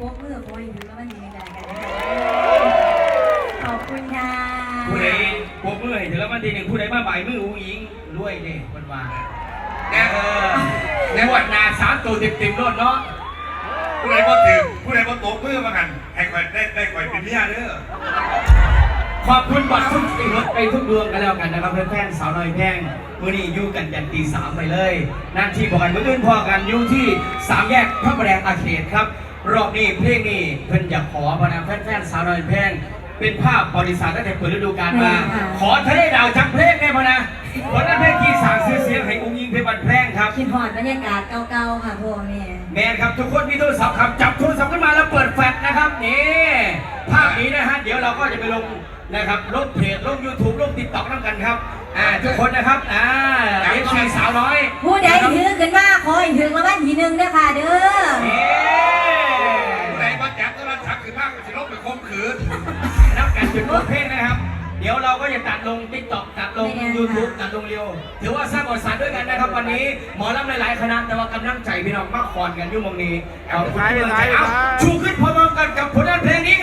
พวกมือโอ้ยดูแล้วมันดีใจกันขอบคุณค่ะผู้ใดพวกมือเห็นเธอแล้วมันทีหนึ่งผู้ใดมาบ่ายมืออู้งยิงด้วยเนี่ยมันว่าแน่เออในวัดนาสามตัวติมติมรอดเนาะผู้ใดบ่ถึงผู้ใดบ่ตกมือมาหันให้คอยได้ได้คอยเป็นเมียเด้อขอบคุณบัตรทุกสิ่รถไปทุกดวงกันแล้วกันนะครับแฟนๆสาวน้อยแพงมื่นี้อยู่กันยันตีสามไปเลยนั่นที่บอกกันเมื่อคืนพอกันอยู่ที่สามแยกพระประแดงอาเขตครับ รอบนี้เพลงนี้เพิ่นอยากขอพนักแฟนๆสาวน้อยแพงเป็นภาพบริษัทตั้งแต่เปิดฤดูกาลมาขอทะเลดาวจักเพลงได้พอนะเพราะนั้นเพลงที่สร้างชื่อเสียงให้อุ้งยิงเพชรบันแพงครับ คิดหอดบรรยากาศเก่าๆค่ะพ่อแม่ แมนครับทุกคนมีโทรศัพท์ครับจับโทรศัพท์ขึ้นมาแล้วเปิดแฟลชนะครับนี่ภาพนี้นะฮะเดี๋ยวเราก็จะไปลงนะครับลงเพจลง YouTube ลงติ๊กต็อกน้ำกันครับอ่าทุกคนนะครับอ่าเอฟซีสาวน้อยผู้ใดถือขึ้นมาขอให้ถึงรางวัลที่หนึ่งเด้อค่ะเด้อเอ๊ นนับกันจุดโอเพลงนะครับ เดี๋ยวเราก็จะตัดลงติ๊กต็อกตัดลง YouTube ตัดลงเร็วถือว่าสร้างบทสารด้วยกันนะครับ วันนี้หมอลำหลายๆคณะแต่ว่ากำลังใจพี่น้องมากคอนกันอยุ่หมองนี้เอาคุณที่กำลังใจเอาชูขึ้นพร้อมๆกันกับผลงานเพลงนี้